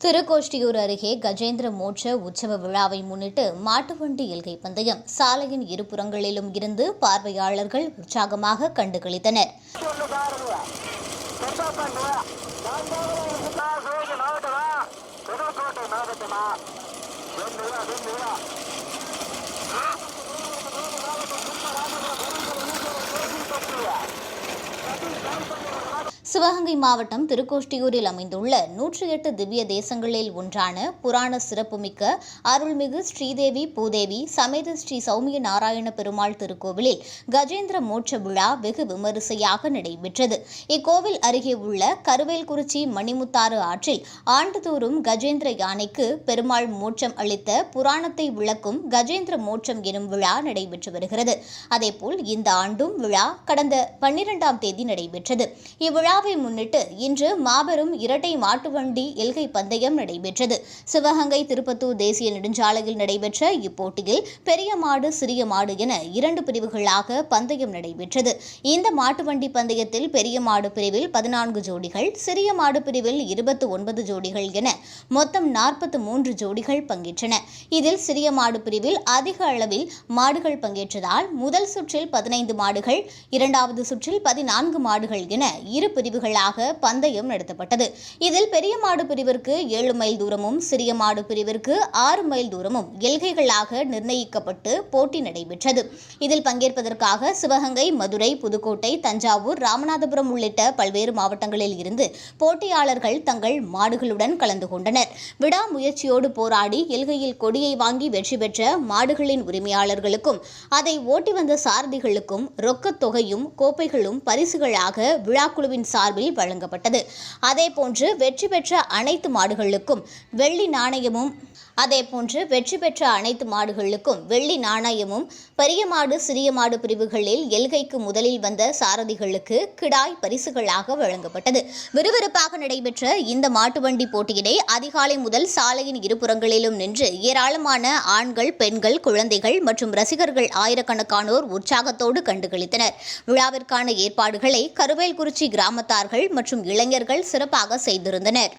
திருக்கோஷ்டியூர் அருகே கஜேந்திர மோட்ச உற்சவ விழாவை முன்னிட்டு மாட்டுவண்டி எல்கை பந்தயம் சாலையின் இருபுறங்களிலும் இருந்து பார்வையாளர்கள் உற்சாகமாக கண்டுகளித்தனர். மாவட்டமா புதுக்கோட்டை மாவட்டமா வெண்ணுவா வெண்ணுவா சிவகங்கை மாவட்டம் திருக்கோஷ்டியூரில் அமைந்துள்ள நூற்றி எட்டு திவ்ய தேசங்களில் ஒன்றான புராண சிறப்புமிக்க அருள்மிகு ஸ்ரீதேவி பூதேவி சமேத ஸ்ரீ சௌமிய நாராயண பெருமாள் திருக்கோவிலில் கஜேந்திர மோட்ச விழா வெகு விமரிசையாக நடைபெற்றது. இக்கோவில் அருகே உள்ள கருவேல்குறிச்சி மணிமுத்தாறு ஆற்றில் ஆண்டுதோறும் கஜேந்திர யானைக்கு பெருமாள் மோட்சம் அளித்த புராணத்தை விளக்கும் கஜேந்திர மோட்சம் எனும் விழா நடைபெற்று வருகிறது. அதேபோல் இந்த ஆண்டும் விழா கடந்த பன்னிரெண்டாம் தேதி நடைபெற்றது. இவ்விழாவில் விழாவை முன்னிட்டு இன்று மாபெரும் இரட்டை மாட்டுவண்டி எல்கை பந்தயம் நடைபெற்றது. சிவகங்கை திருப்பத்தூர் தேசிய நெடுஞ்சாலையில் நடைபெற்ற இப்போட்டியில் பெரிய மாடு சிறிய மாடு என இரண்டு பிரிவுகளாக பந்தயம் நடைபெற்றது. இந்த மாட்டுவண்டி பந்தயத்தில் பெரிய மாடு பிரிவில் பதினான்கு ஜோடிகள் சிறிய மாடு பிரிவில் இருபத்தி ஒன்பது ஜோடிகள் என மொத்தம் நாற்பத்தி மூன்று ஜோடிகள் பங்கேற்றன. இதில் சிறிய மாடு பிரிவில் அதிக அளவில் மாடுகள் பங்கேற்றதால் முதல் சுற்றில் பதினைந்து மாடுகள் இரண்டாவது சுற்றில் பதினான்கு மாடுகள் என இரு பிரிவுகள் பிரிவுகளாக பந்தயம் நடத்தப்பட்டது. இதில் பெரிய மாடு பிரிவிற்கு ஏழு மைல் தூரமும் சிறிய மாடு பிரிவிற்கு ஆறு மைல் தூரமும் எல்கைகளாக நிர்ணயிக்கப்பட்டு போட்டி நடைபெற்றது. இதில் பங்கேற்பதற்காக சிவகங்கை மதுரை புதுக்கோட்டை தஞ்சாவூர் ராமநாதபுரம் உள்ளிட்ட பல்வேறு மாவட்டங்களில் இருந்து போட்டியாளர்கள் தங்கள் மாடுகளுடன் கலந்து கொண்டனர். விடாமுயற்சியோடு போராடி எல்கையில் கொடியை வாங்கி வெற்றி பெற்ற மாடுகளின் உரிமையாளர்களுக்கும் அதை ஓட்டி வந்த சாரதிகளுக்கும் ரொக்கத் தொகையும் கோப்பைகளும் பரிசுகளாக விழாக்குழுவின் சார்பில் வழங்கப்பட்டது. அதேபோன்று வெற்றி பெற்ற அனைத்து மாடுகளுக்கும் வெள்ளி நாணயமும் அதேபோன்று வெற்றி பெற்ற அனைத்து மாடுகளுக்கும் வெள்ளி நாணயமும் பெரிய மாடு சிறிய மாடு பிரிவுகளில் எல்கைக்கு முதலில் வந்த சாரதிகளுக்கு கிடாய் பரிசுகளாக வழங்கப்பட்டது. விறுவிறுப்பாக நடைபெற்ற இந்த மாட்டு வண்டி போட்டியினை அதிகாலை முதல் சாலையின் இருபுறங்களிலும் நின்று ஏராளமான ஆண்கள் பெண்கள் குழந்தைகள் மற்றும் ரசிகர்கள் ஆயிரக்கணக்கானோர் உற்சாகத்தோடு கண்டுகளித்தனர். விழாவிற்கான ஏற்பாடுகளை கருவேல்குறிச்சி கிராமத்தார்கள் மற்றும் இளைஞர்கள் சிறப்பாக செய்திருந்தனர்.